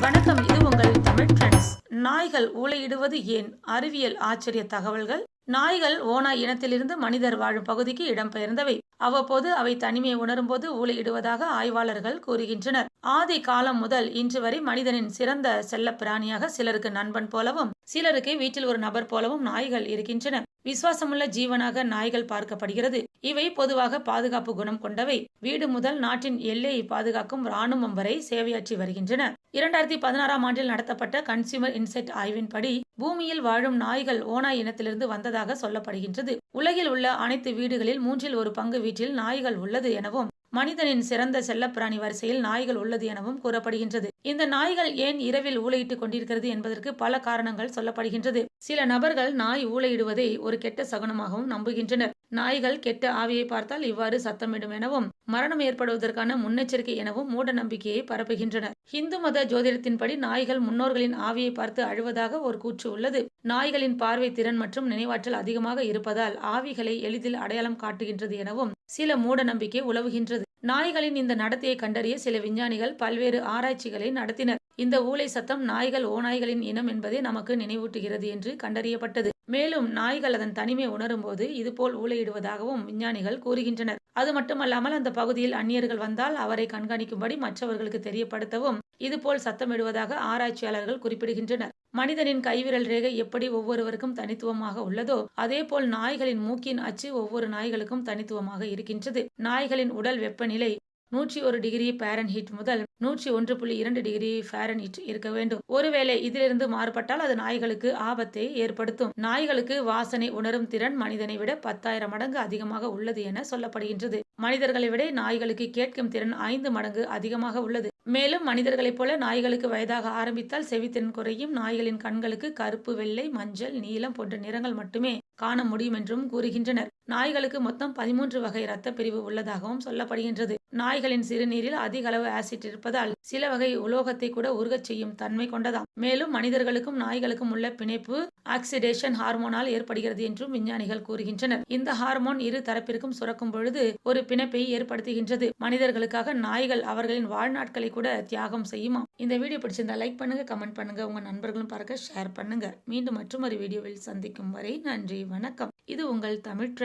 வணக்கம். இது உங்கள் தமிழ் ட்ரெண்ட்ஸ். நாய்கள் ஊழையிடுவது ஏன் அறிவியல் ஆச்சரிய தகவல்கள்? நாய்கள் ஓனாய் இனத்திலிருந்து மனிதர் வாழும் பகுதிக்கு இடம்பெயர்ந்தவை. அவ்வப்போது அவை தனிமையை உணரும்போது ஊழையிடுவதாக ஆய்வாளர்கள் கூறுகின்றனர். ஆதி காலம் முதல் இன்று வரை மனிதனின் சிறந்த செல்ல பிராணியாக சிலருக்கு நண்பன் போலவும் சிலருக்கு வீட்டில் ஒரு நபர் போலவும் நாய்கள் இருக்கின்றன. விசுவாசமுள்ள ஜீவனாக நாய்கள் பார்க்கப்படுகிறது. இவை பொதுவாக பாதுகாப்பு குணம் கொண்டவை. வீடு முதல் நாட்டின் எல்லையை பாதுகாக்கும் ராணுவம் வரை சேவையாற்றி வருகின்றன. இரண்டாயிரத்தி பதினாறாம் ஆண்டில் நடத்தப்பட்ட கன்சியூமர் இன்சைட் ஆய்வின்படி பூமியில் வாழும் நாய்கள் ஓனாய் இனத்திலிருந்து வந்ததாக சொல்லப்படுகின்றது. உலகில் உள்ள அனைத்து வீடுகளில் மூன்றில் ஒரு பங்கு வீட்டில் நாய்கள் உள்ளது எனவும் மனிதனின் சிறந்த செல்லப்பிராணி வரிசையில் நாய்கள் உள்ளது எனவும் கூறப்படுகின்றது. இந்த நாய்கள் ஏன் இரவில் ஊழையிட்டுக் கொண்டிருக்கிறது என்பதற்கு பல காரணங்கள் சொல்லப்படுகின்றது. சில நபர்கள் நாய் ஊழையிடுவதை ஒரு கெட்ட சகுனமாகவும் நம்புகின்றனர். நாய்கள் கெட்ட ஆவியை பார்த்தால் இவ்வாறு சத்தமிடும் எனவும் மரணம் ஏற்படுவதற்கான முன்னெச்சரிக்கை எனவும் மூட நம்பிக்கையை பரப்புகின்றனர். இந்து மத ஜோதிடத்தின்படி நாய்கள் முன்னோர்களின் ஆவியை பார்த்து அழுவதாக ஒரு கூற்று உள்ளது. நாய்களின் பார்வை திறன் மற்றும் நினைவாற்றல் அதிகமாக இருப்பதால் ஆவிகளை எளிதில் அடையாளம் காட்டுகின்றது எனவும் சில மூட நம்பிக்கை உலவுகின்றது. நாய்களின் இந்த நடத்தையை கண்டறிய சில விஞ்ஞானிகள் பல்வேறு ஆராய்ச்சிகளை நடத்தினர். இந்த ஊலை சத்தம் நாய்கள் ஓநாய்களின் இனம் என்பதை நமக்கு நினைவூட்டுகிறது என்று கண்டறியப்பட்டது. மேலும் நாய்கள் அதன் தனிமை உணரும் போது இதுபோல் ஊளையிடுவதாகவும் விஞ்ஞானிகள் கூறுகின்றனர். அது மட்டுமல்லாமல் அந்த பகுதியில் அந்நியர்கள் வந்தால் அவரை கண்காணிக்கும்படி மற்றவர்களுக்கு தெரியப்படுத்தவும் இதுபோல் சத்தமிடுவதாக ஆராய்ச்சியாளர்கள் குறிப்பிடுகின்றனர். மனிதனின் கைவிரல் ரேகை எப்படி ஒவ்வொருவருக்கும் தனித்துவமாக உள்ளதோ அதேபோல் நாய்களின் மூக்கின் அச்சு ஒவ்வொரு நாய்களுக்கும் தனித்துவமாக இருக்கின்றது. நாய்களின் உடல் வெப்பநிலை நூற்றி ஒரு டிகிரி ஹீட் முதல் நூற்றி ஒன்று புள்ளி இரண்டு டிகிரி ஹீட் இருக்க வேண்டும். ஒருவேளை இதிலிருந்து மாறுபட்டால் அது நாய்களுக்கு ஆபத்தை ஏற்படுத்தும். நாய்களுக்கு வாசனை உணரும் திறன் மனிதனை விட பத்தாயிரம் மடங்கு அதிகமாக உள்ளது என சொல்லப்படுகின்றது. மனிதர்களை விட நாய்களுக்கு கேட்கும் திறன் ஐந்து மடங்கு அதிகமாக உள்ளது. மேலும் மனிதர்களைப் போல நாய்களுக்கு வயதாக ஆரம்பித்தால் செவித்திறன் குறையும். நாய்களின் கண்களுக்கு கருப்பு வெள்ளை மஞ்சள் நீலம் போன்ற நிறங்கள் மட்டுமே காண முடியும் என்றும் கூறுகின்றனர். நாய்களுக்கு மொத்தம் பதிமூன்று வகை இரத்த பிரிவு உள்ளதாகவும் சொல்லப்படுகின்றது. நாய்களின் சிறுநீரில் அதிக அளவு ஆசிட் இருப்பதால் சில வகை உலோகத்தை கூட உருகச் செய்யும் தன்மை கொண்டதாம். மேலும் மனிதர்களுக்கும் நாய்களுக்கும் உள்ள பிணைப்பு ஆக்சிடேஷன் ஹார்மோனால் ஏற்படுகிறது என்றும் விஞ்ஞானிகள் கூறுகின்றனர். இந்த ஹார்மோன் இரு தரப்பிற்கும் சுரக்கும் பொழுது ஒரு பிணைப்பை ஏற்படுத்துகின்றது. மனிதர்களுக்காக நாய்கள் அவர்களின் வாழ்நாட்களை கூட தியாகம் செய்யுமா இந்த வீடியோ பிடிச்சிருந்தா லைக் பண்ணுங்க கமெண்ட் பண்ணுங்க. உங்க நண்பர்களும் பார்க்க ஷேர் பண்ணுங்க. மீண்டும் மற்றொரு வீடியோவில் சந்திக்கும் வரை நன்றி வணக்கம். இது உங்கள் தமிழ்